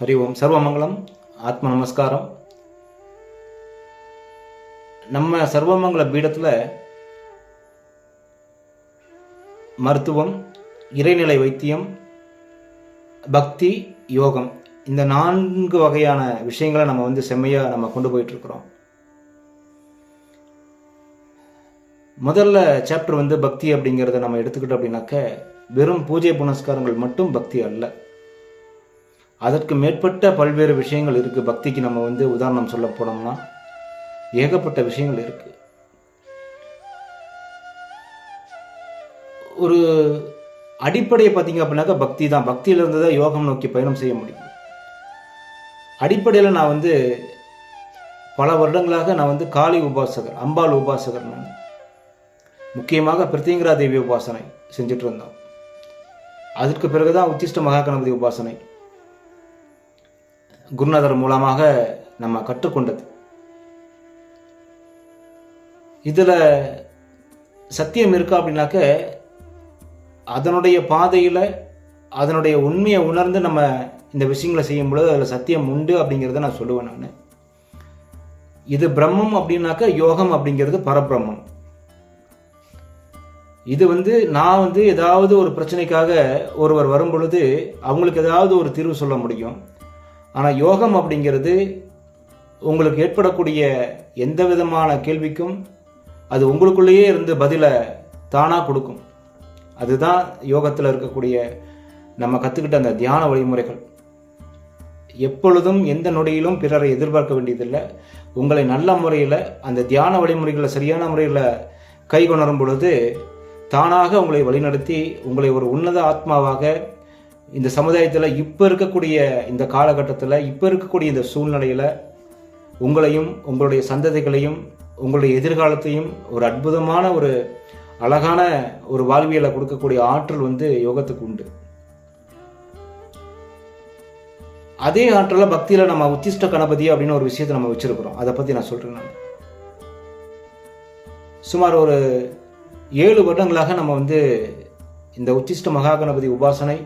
ஹரி ஓம் சர்வமங்கலம் ஆத்ம நமஸ்காரம் நம்ம சர்வமங்கல பீடத்தில் மருத்துவம் இறைநிலை வைத்தியம் பக்தி யோகம் இந்த நான்கு வகையான விஷயங்களை நம்ம வந்து செம்மையாக நம்ம கொண்டு போயிட்டுருக்குறோம். முதல்ல சாப்டர் வந்து பக்தி அப்படிங்கிறத நம்ம எடுத்துக்கிட்டோம் அப்படின்னாக்க வெறும் பூஜை புனஸ்காரங்கள் மட்டும் பக்தி அல்ல. அதற்கு மேற்பட்ட பல்வேறு விஷயங்கள் இருக்குது பக்திக்கு நம்ம வந்து உதாரணம் சொல்ல போனோம்னா ஏகப்பட்ட விஷயங்கள் இருக்குது ஒரு அடிப்படையை பார்த்தீங்க அப்படின்னாக்கா பக்தி தான். பக்தியிலிருந்து தான் யோகம் நோக்கி பயணம் செய்ய முடியும். அடிப்படையில் நான் வந்து பல வருடங்களாக நான் வந்து காளி உபாசகர் அம்பாள் உபாசகர் நான். முக்கியமாக பிரித்திங்கரா தேவி உபாசனை செஞ்சுட்டு இருந்தோம். அதற்கு பிறகுதான் உச்சிஷ்ட மகா கணபதி உபாசனை குருநாதர் மூலமாக நம்ம கற்றுக்கொண்டது. இதில் சத்தியம் இருக்கா அப்படின்னாக்க அதனுடைய பாதையில் அதனுடைய உண்மையை உணர்ந்து நம்ம இந்த விஷயங்களை செய்யும் பொழுது அதில் சத்தியம் உண்டு அப்படிங்கிறத நான் சொல்லுவேன் நான். இது பிரம்மம் அப்படின்னாக்க யோகம் அப்படிங்கிறது பரபிரம்மம். இது வந்து நான் வந்து ஏதாவது ஒரு பிரச்சனைக்காக ஒருவர் வரும் பொழுது அவங்களுக்கு ஏதாவது ஒரு தீர்வு சொல்ல முடியும். ஆனால் யோகம் அப்படிங்கிறது உங்களுக்கு ஏற்படக்கூடிய எந்த விதமான கேள்விக்கும் அது உங்களுக்குள்ளேயே இருந்து பதிலை தானாக கொடுக்கும். அதுதான் யோகத்தில் இருக்கக்கூடிய நம்ம கற்றுக்கிட்ட அந்த தியான வழிமுறைகள். எப்பொழுதும் எந்த நொடியிலும் பிறரை எதிர்பார்க்க வேண்டியதில்லை. உங்களை நல்ல முறையில் அந்த தியான வழிமுறைகளை சரியான முறையில் கை கொணரும் பொழுது தானாக உங்களை வழிநடத்தி உங்களை ஒரு உன்னத ஆத்மாவாக இந்த சமுதாயத்தில் இப்போ இருக்கக்கூடிய இந்த காலகட்டத்தில் இப்போ இருக்கக்கூடிய இந்த சூழ்நிலையில் உங்களையும் உங்களுடைய சந்ததிகளையும் உங்களுடைய எதிர்காலத்தையும் ஒரு அற்புதமான ஒரு அழகான ஒரு வாழ்வியலை கொடுக்கக்கூடிய ஆற்றல் வந்து யோகத்துக்கு உண்டு. அதே ஆற்றலில் பக்தியில் நம்ம உத்திஷ்ட கணபதி அப்படின்னு ஒரு விஷயத்தை நம்ம வச்சிருக்கிறோம். அதை பற்றி நான் சொல்கிறேன் நான். சுமார் ஒரு ஏழு வருடங்களாக நம்ம வந்து இந்த உச்சிஷ்ட மகா கணபதி உபாசனை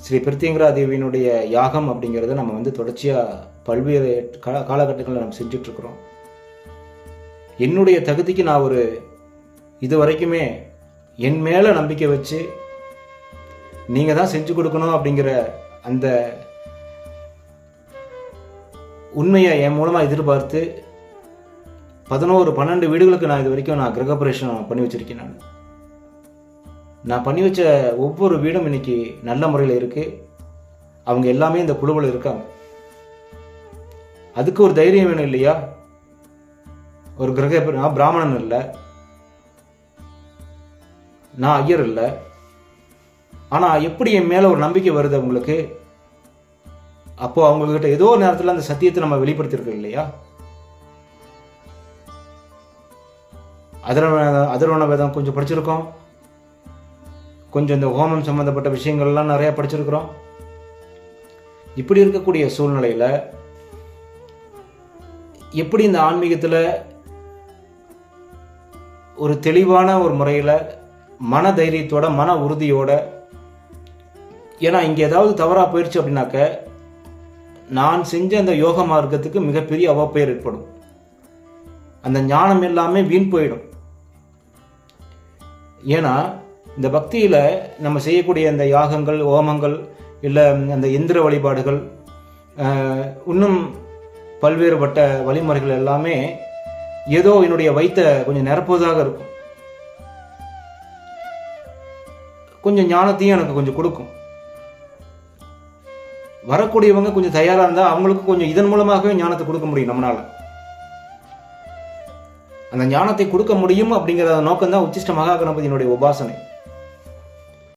ஸ்ரீ பிரித்திங்கரா தேவியினுடைய யாகம் அப்படிங்கிறத நம்ம வந்து தொடர்ச்சியாக பல்வேறு கால காலகட்டங்களில் நம்ம செஞ்சிட்ருக்குறோம். என்னுடைய தகுதிக்கு நான் ஒரு இது வரைக்குமே என் மேலே நம்பிக்கை வச்சு நீங்கள் தான் செஞ்சு கொடுக்கணும் அப்படிங்கிற அந்த உண்மையை என் மூலமாக எதிர்பார்த்து பதினோரு பன்னெண்டு வீடுகளுக்கு நான் இது வரைக்கும் நான் கிரகபரேஷன் பண்ணி வச்சுருக்கேன் நான். நான் பண்ணி வச்ச ஒவ்வொரு வீடும் இன்னைக்கு நல்ல முறையில் இருக்குது அவங்க எல்லாமே இந்த குழுவில் இருக்காங்க. அதுக்கு ஒரு தைரியம் வேணும் இல்லையா? ஒரு கிரக நான் பிராமணன் இல்லை. நான் ஐயர் இல்லை. ஆனால் எப்படி என் மேலே ஒரு நம்பிக்கை வருது அவங்களுக்கு அப்போது அவங்கக்கிட்ட ஏதோ ஒரு நேரத்தில் அந்த சத்தியத்தை நம்ம வெளிப்படுத்தியிருக்கோம் இல்லையா? அதர்வ அதர்வண வேதம் கொஞ்சம் படிச்சிருக்கோம். கொஞ்சம் இந்த ஹோமம் சம்மந்தப்பட்ட விஷயங்கள்லாம் நிறையா படிச்சிருக்கிறோம். இப்படி இருக்கக்கூடிய சூழ்நிலையில் எப்படி இந்த ஆன்மீகத்தில் ஒரு தெளிவான ஒரு முறையில் மன தைரியத்தோட மன உறுதியோட ஏன்னா இங்கே ஏதாவது தவறாக போயிடுச்சு அப்படின்னாக்க நான் செஞ்ச அந்த யோக மார்க்கத்துக்கு மிகப்பெரிய அவப்பெயர் ஏற்படும். அந்த ஞானம் எல்லாமே வீண் போயிடும். ஏன்னா இந்த பக்தியில் நம்ம செய்யக்கூடிய அந்த யாகங்கள் ஓமங்கள் இல்லை அந்த எந்திர வழிபாடுகள் இன்னும் பல்வேறுபட்ட வழிமுறைகள் எல்லாமே ஏதோ என்னுடைய வைத்த கொஞ்சம் நிரப்புவதாக இருக்கும். கொஞ்சம் ஞானத்தையும் எனக்கு கொஞ்சம் கொடுக்கும். வரக்கூடியவங்க கொஞ்சம் தயாராக இருந்தால் அவங்களுக்கு கொஞ்சம் இதன் மூலமாகவே ஞானத்தை கொடுக்க முடியும் நம்மளால். அந்த ஞானத்தை கொடுக்க முடியும் அப்படிங்கிற நோக்கம் தான் உச்சிஷ்ட மகா கணபதியினுடைய உபாசனை.